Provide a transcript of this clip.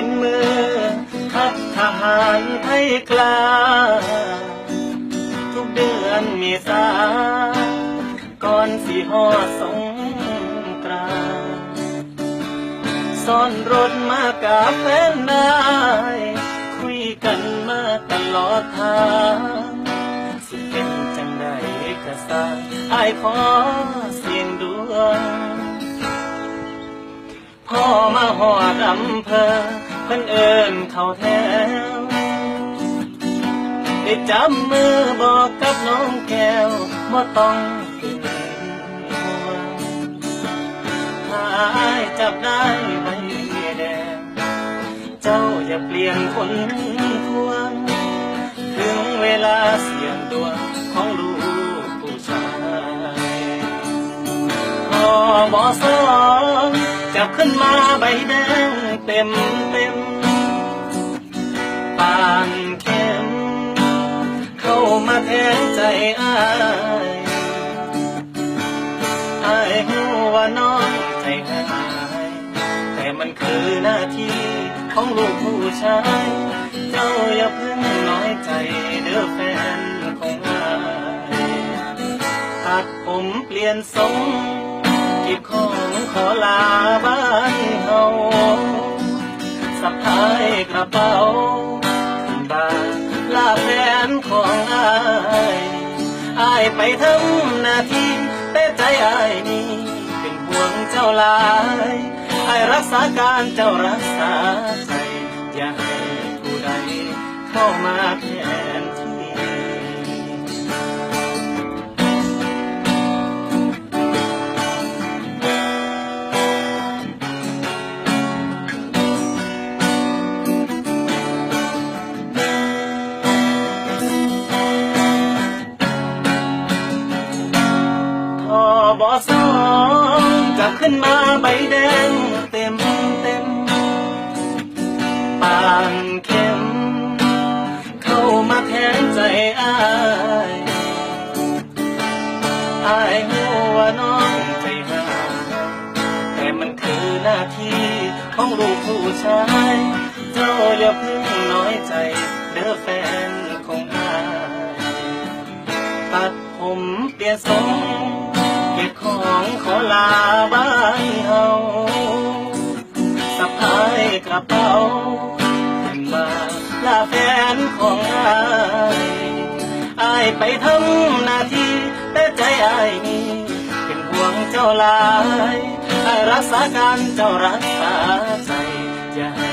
เป็นมือทัพทหารไทยกล้า ทุกเดือนเมีษาก่อนสีหอสงกรานซ้อนรถมากับแฟนนายคุยกันมาตลอดทางสิเป็นจังใดก็สร้างอายขอเสียงดวง พ่อมาหอดอำเภอ เพิ่นเอิญเขาแถวได้จับมือบอกกับน้องแก้วบ่าต้องเป็นห่วงถ้าอายจับได้ใบแดง เจ้าอย่าเปลี่ยนคนทวง ถึงเวลาส จับขึ้นมาใบแดงเต็มเต็มปานเข้มเข้ามาแทนใจอายอายหูว่าน้องใจหายแต่มันคือหน้าที่ของลูกผู้ชาย เจ้าอย่าเพิ่งน้อยใจเด้อแฟนของอายหากผมเปลี่ยนทรง บของขอลาบ้านเฮาสะพายกระเป๋าขึ้นบ้าลาแฟนของอายอายไปทำหน้าที่แต่ใจอายนี่เป็นห่วงเจ้าลายให้รักษาการเจ้ารักษาใจ อย่าให้ผู้ใดเข้ามาแท องจับขึ้นมาใบแดงเต็มเต็มปานเข้ม เข้ามาแทนใจอายอายหัวน้องใจหาแต่มันคือหน้าที่ของลูกผู้ชาย เจ้าอย่าเพิ่งน้อยใจ เด้อแฟนของอายตัดผมเปลี่ยนทรง องขอลาบ้านเฮาสะพายกระเป๋าขึ้นมาลาแฟนของอายอายไปทำหน้าที่แต่ใจอายนี่เป็นห่วงเจ้าลายอายรักษาการเจ้ารักษาใจอย่าให้